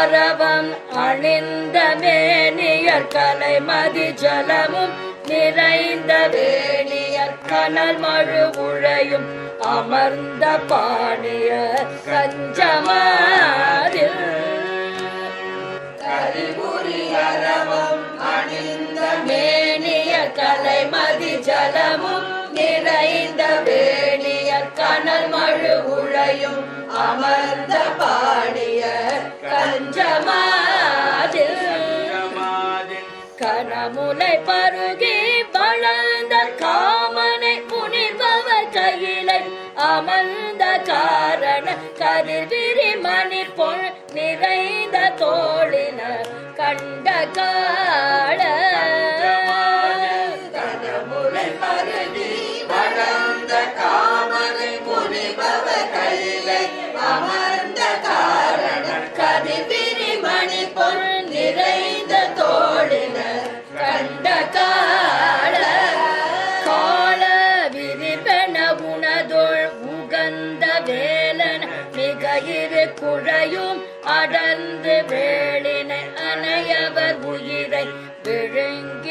ஆரவம் அணிந்த மேனியர் கலைமதி ஜலமும் நிறைந்த வேணியர் கனல் மழு உழையும் அமர்ந்த பாணிய கஞ்சமாதில் கரிபுரி அரவம் அணிந்த மேனிய கலை மதி ஜலமும் நிறைந்த வேணிய கனல் மழு உழையும் அமர்ந்த பாடிய கனமுலை பருகி வளர்ந்த காமனை புனிர்பவர் கையிலை. அமர்ந்த காரண கதிர்விரி மணி பொன் நிறைந்த தோழின கண்ட காள அடர்ந்து வேளினை அணையவர் உயிரை விழுங்கி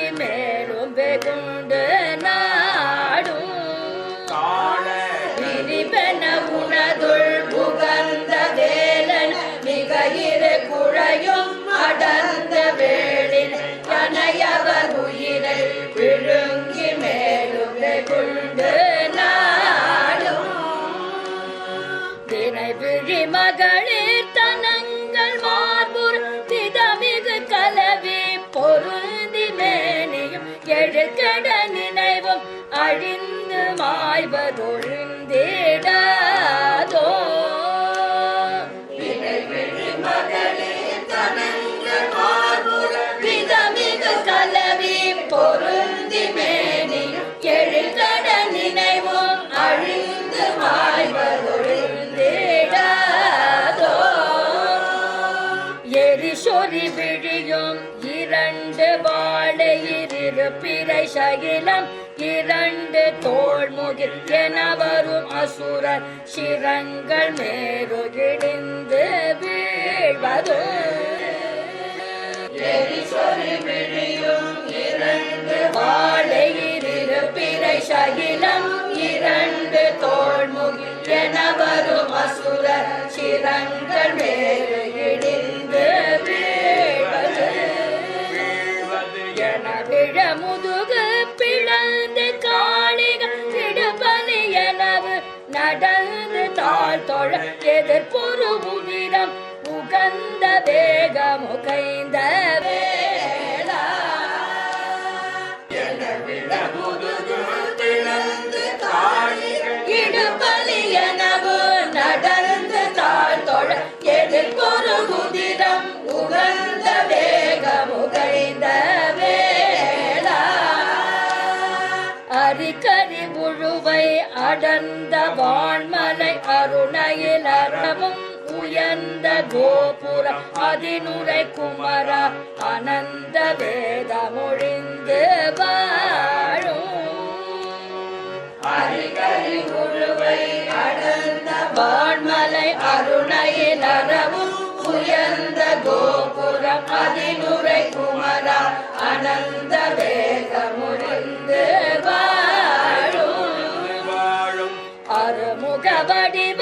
எழுகட நினைவும் அழிந்து மாய்வதொழிந்திடாதோ சகிலம் இரண்டு தோள்முகில் என வரும் அசுரர் சிரங்கள் மேருகிடிந்து வீழ்வது. இரண்டு வாழை இரு பிறை சகிலம் இரண்டு தோள்முகில் என வரும் அசுரர் சிரங்கள் உகந்த வேகமுகைந்த வேளா என நடந்து தாழ் தொழ எதிர்பொரு உகந்த வேளா அரிக்கரி அடர்ந்த வான்மலை அருணையில் அறமும் அனந்த கோபுர அதினுரை குமர அனந்த வேதமொழிந்து வாழும். அரிகரி முழுவை அடர்ந்த வான்மலை அருணையில் அறவும் உயர்ந்த கோபுரம் அதினுரை குமர அனந்த வேதமொழிந்து வாழும். அருமுக வடிவ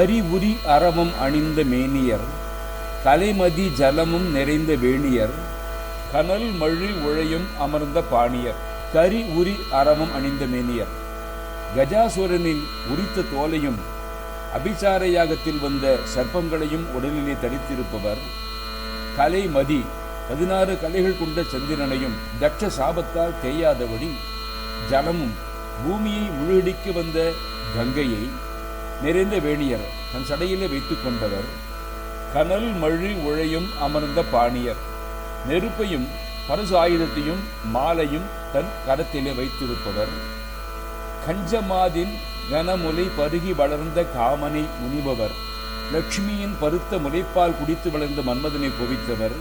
கரிவுரி அரவம் அணிந்த மேனியர் கலைமதி ஜலமும் நிறைந்த வேணியர் கனல் மழி உழையும் அமர்ந்த பாணியர் கரி உரி அரவம் அணிந்த மேனியர். கஜாசுரனின் உரித்த தோலையும் அபிசார யாகத்தில் வந்த சர்ப்பங்களையும் உடலிலே தடித்திருப்பவர் கலைமதி பதினாறு கலைகள் கொண்ட சந்திரனையும் தட்ச சாபத்தால் தேயாதபடி ஜலமும் பூமியை முழுகடிக்க வந்த கங்கையை நிறைந்த வேணியர் தன் சடையிலே வைத்துக் கொண்டவர். கனல் மழி உழையும் அமர்ந்த பாணியர். நெருப்பையும் பரசு ஆயுதத்தையும் மாலையும் தன் கரத்திலே வைத்திருப்பவர். கஞ்சமாதின் கனமுலை பருகி வளர்ந்த காமனை முனிபவர். லட்சுமியின் பருத்த முலைப்பால் குடித்து வளர்ந்த மன்மதனை குவித்தவர்.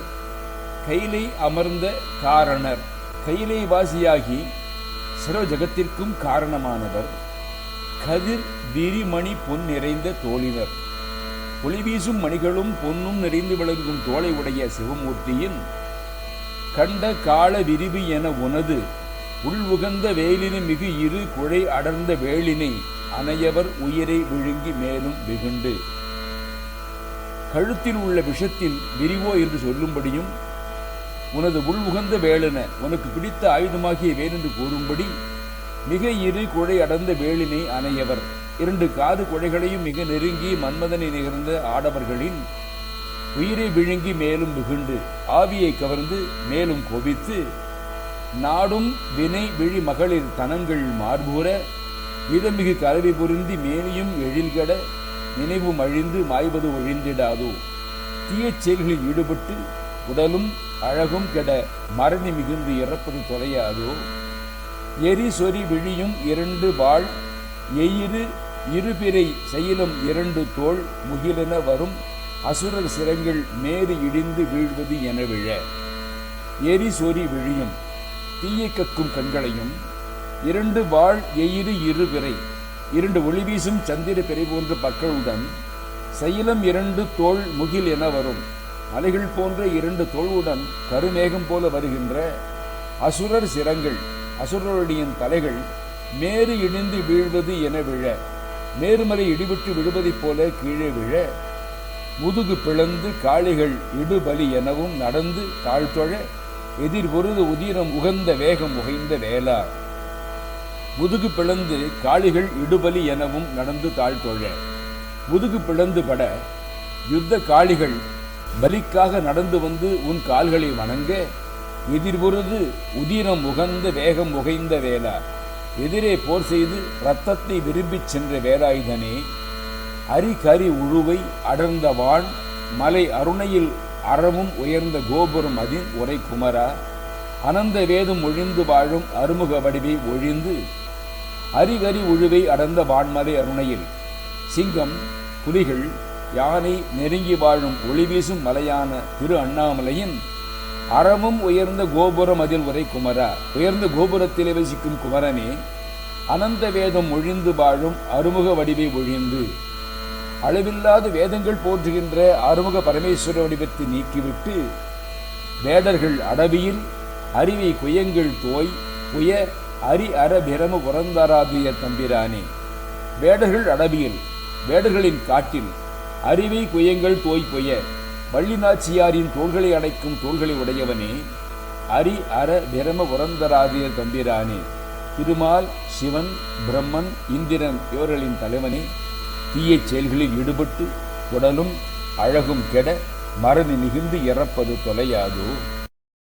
கைலை அமர்ந்த காரணர் கைலை வாசியாகி சர்வ ஜகத்திற்கும் காரணமானவர். கதிர் விரிமணி பொன் நிறைந்த தோழினர் ஒளிவீசும் மணிகளும் பொன்னும் நிறைந்து விளங்கும் தோலை உடைய சிவமூர்த்தியின் கண்ட கால விரிவு என உனது உள்வுகந்த வேலினை மிகு இரு குழை அடர்ந்த வேலினை அணையவர் உயிரை விழுங்கி மேலும் வெகுண்டு கழுத்தில் உள்ள விஷத்தின் விரிவோ என்று சொல்லும்படியும் உனது உள் உகந்த வேலென உனக்கு பிடித்த ஆயுதமாகிய வேலென்று கூறும்படி மிக இரு குழை அடர்ந்த வேலினை அணையவர். இரண்டு காது குழைகளையும் மிக நெருங்கி மன்மதனை நிகழ்ந்த ஆடவர்களின் உயிரை விழுங்கி மேலும் மிகுண்டு. ஆவியை கவர்ந்து மேலும் கொவித்து நாடும் வினை விழி மகளிர் தனங்கள் மார்பூர இதமிகு கருவி புரிந்தி மேனியும் எழில்கட நினைவும் அழிந்து மாய்வது ஒழிந்திடாதோ? தீயச் செயல்களில் ஈடுபட்டு உடலும் அழகும் கெட மரணி மிகுந்து இறப்பது தொலையாதோ? எரி சொறி விழியும் இரண்டு வாழ் எயிறு இருபிறை செயலும் இரண்டு தோள் முகிலென வரும் அசுரர் சிரங்கள் மேறு இடிந்து வீழ்வது என விழ. எரி சொறி விழியும் தீயை கக்கும் கண்களையும் இரண்டு வாழ் எயிறு இருபிறை இரண்டு ஒளிவீசும் சந்திர பிறை போன்ற பற்களுடன் சைலம் இரண்டு தோள் முகில் என வரும். அலைகள் போன்ற இரண்டு தோளுடன் கருமேகம் போல வருகின்ற அசுரர் சிரங்கள் அசுரருடைய தலைகள் மேறு இடிந்து வீழ்வது என விழ மேருமலை இடிவிட்டு விழுவதைப் போல கீழே விழ முதுகு பிளந்து காளிகள் இடுபலி எனவும் நடந்து தாழ்த்தொழ எதிர் பொருது உதிரம் உகந்த வேகம் உகைந்த வேலா முதுகு பிளந்து காளிகள் இடுபலி எனவும் நடந்து தாழ்த்தொழ முதுகு பிளந்து பட யுத்த காளிகள் பலிக்காக நடந்து வந்து உன் கால்களை வணங்க எதிர்பொருது உதிரம் உகந்த வேகம் உகைந்த வேலா எதிரே போர் செய்து ரத்தத்தை விரும்பிச் சென்ற வேலாயுதனே அரிகரி உழுவை அடர்ந்த வான் மலை அருணையில் அறமும் உயர்ந்த கோபுரம் அதின் உரை குமரா. அனந்த வேதம் ஒழிந்து வாழும் அருமுக வடிவை ஒழிந்து அரிகரி உழுவை அடர்ந்த வான்மலை அருணையில். சிங்கம் புலிகள் யானை நெருங்கி வாழும் ஒளிவீசும் மலையான திரு அண்ணாமலையின் அறமும் உயர்ந்த கோபுரம் அதில் உரை குமரா. உயர்ந்த கோபுரத்திலே வசிக்கும் குமரனே அனந்த வேதம் ஒழிந்து வாழும் அருமுக வடிவை ஒழிந்து அளவில்லாத வேதங்கள் போற்றுகின்ற அருமுக பரமேஸ்வர வடிவத்தை நீக்கிவிட்டு வேதர்கள் அடவியில் அறிவை குயங்கள் தோய் புய அரி அற பிரம புறந்தாராதிய தம்பிரானே. வேடர்கள் அடவியில் வேடர்களின் காட்டில் அறிவை குயங்கள் தோய் புய வள்ளிநாச்சியாரின் தோள்களை அடைக்கும் தோள்களை உடையவனே அரி அற பிரம உரந்தராகிய தம்பிரானே திருமால் சிவன் பிரம்மன் இந்திரன் இவர்களின் தலைவனே தீயச் செயல்களில் ஈடுபட்டு உடலும் அழகும் கெட மறதி மிகுந்து இறப்பது தொலையாதோ?